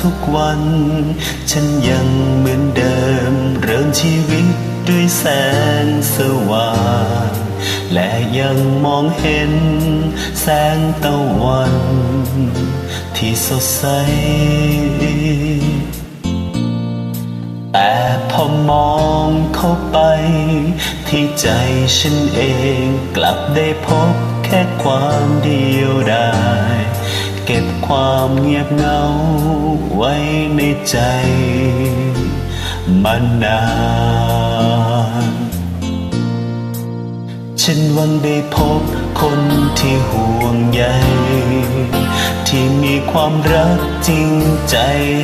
ทุกวัน ฉันยังเหมือนเดิม เริ่มชีวิตด้วยแสงสว่าง และยังมองเห็นแสงตะวัน ที่สดใส แต่พอมองเข้าไป ที่ใจฉันเองกลับได้พบแค่ความเดียวดาย เก็บความเงียบเหงาไว้ในใจมานานฉันหวังได้พบคนที่ห่วงใยที่มีความรักจริงใจ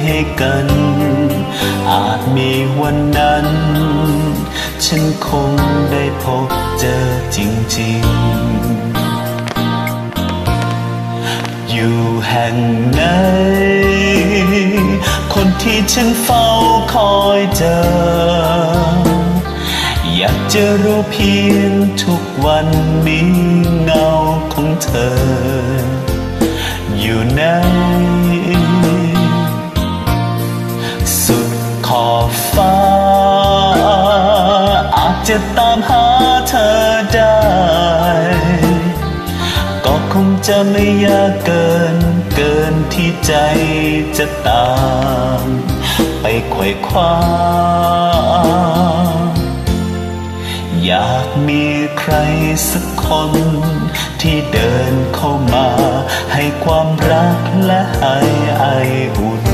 ให้กัน อาจมีวันนั้น ฉันคงได้พบเจอจริงๆ แห่งไหน คนที่ฉันเฝ้าคอยเจอ อยากจะรู้เพียงทุกวันนี้เงาของเธอ อยู่ไหน สุดขอบฟ้า อาจจะตามหาเธอได้ ก็คงจะไม่ยากเกิน ที่ใจจะตาม ไปไขว่คว้า อยากมีใครสักคน ที่เดินเข้ามา ให้ความรักและให้ไออุ่น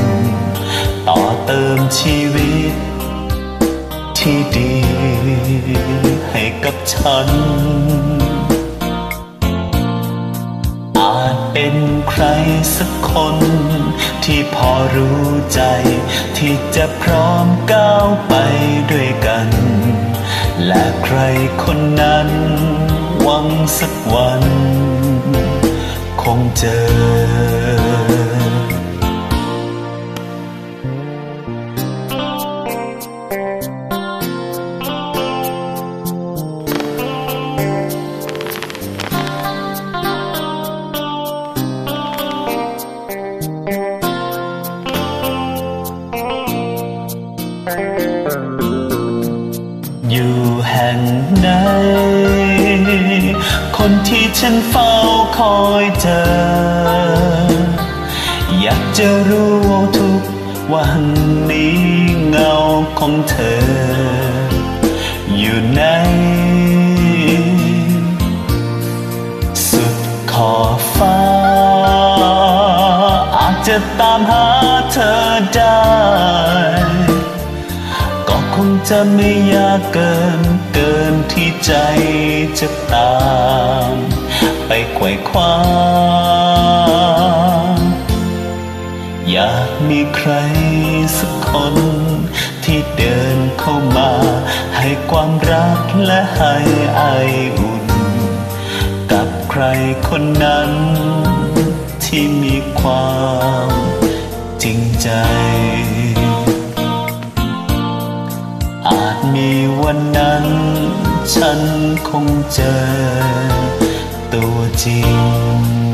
ต่อเติมชีวิต ที่ดี ให้กับฉันอาจเป็นใครสัก คนที่พอรู้ใจ ที่จะพร้อมก้าวไปด้วยกัน และใครคนนั้น หวังสักวัน คงเจอ อยู่แห่งไหนคนที่ฉันเฝ้าคอยเจอ อยากจะรู้ทุกวันนี้เงาของเธอ อยู่ไหนสุดขอบฟ้า อาจจะตามหาเธอได้ จะไม่ยากเกิน เกินที่ใจจะตาม ไปไขว่คว้า อยากมีใครสักคน ที่เดินเข้ามา ให้ความรักและให้ไออุ่น กับใครคนนั้น ที่มีความจริงใจอาจ มีวันนั้น ฉันคงเจอตัวจริง